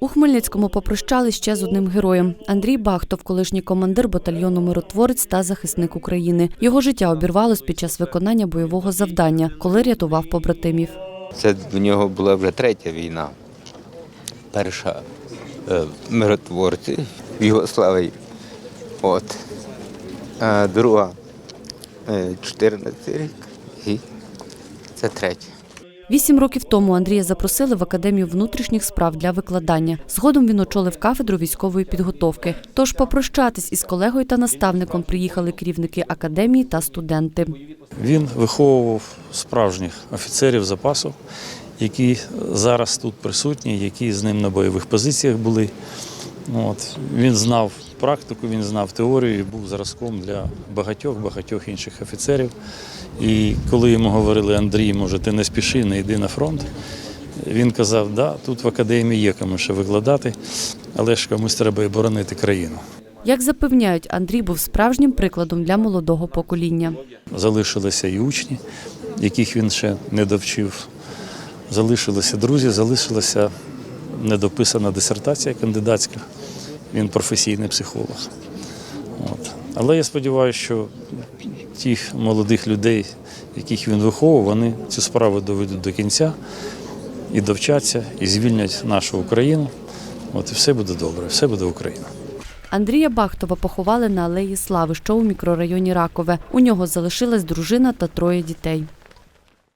У Хмельницькому попрощали ще з одним героєм. Андрій Бахтов, колишній командир батальйону Миротворець та захисник України. Його життя обірвалось під час виконання бойового завдання, коли рятував побратимів. Це до нього була вже третя війна. Перша е, миротворці в Югославії. От. Друга е, 14 рік. І це третя. Вісім років тому Андрія запросили в академію внутрішніх справ для викладання. Згодом він очолив кафедру військової підготовки. Тож попрощатись із колегою та наставником приїхали керівники академії та студенти. Він виховував справжніх офіцерів запасу, які зараз тут присутні, які з ним на бойових позиціях були. От. Він знав практику, він знав теорію і був зразком для багатьох багатьох інших офіцерів. І коли йому говорили, Андрій, може, ти не спіши, не йди на фронт. Він казав, да, тут в академії є кому ще викладати, але ж комусь треба і боронити країну. Як запевняють, Андрій був справжнім прикладом для молодого покоління. Залишилися і учні, яких він ще не довчив. Залишилися друзі, залишилася недописана дисертація кандидатська. Він професійний психолог. От. Але я сподіваюся, що тих молодих людей, яких він виховував, вони цю справу доведуть до кінця і довчаться, і звільнять нашу Україну. От і все буде добре, все буде Україна. Андрія Бахтова поховали на алеї Слави, що у мікрорайоні Ракове. У нього залишилась дружина та троє дітей.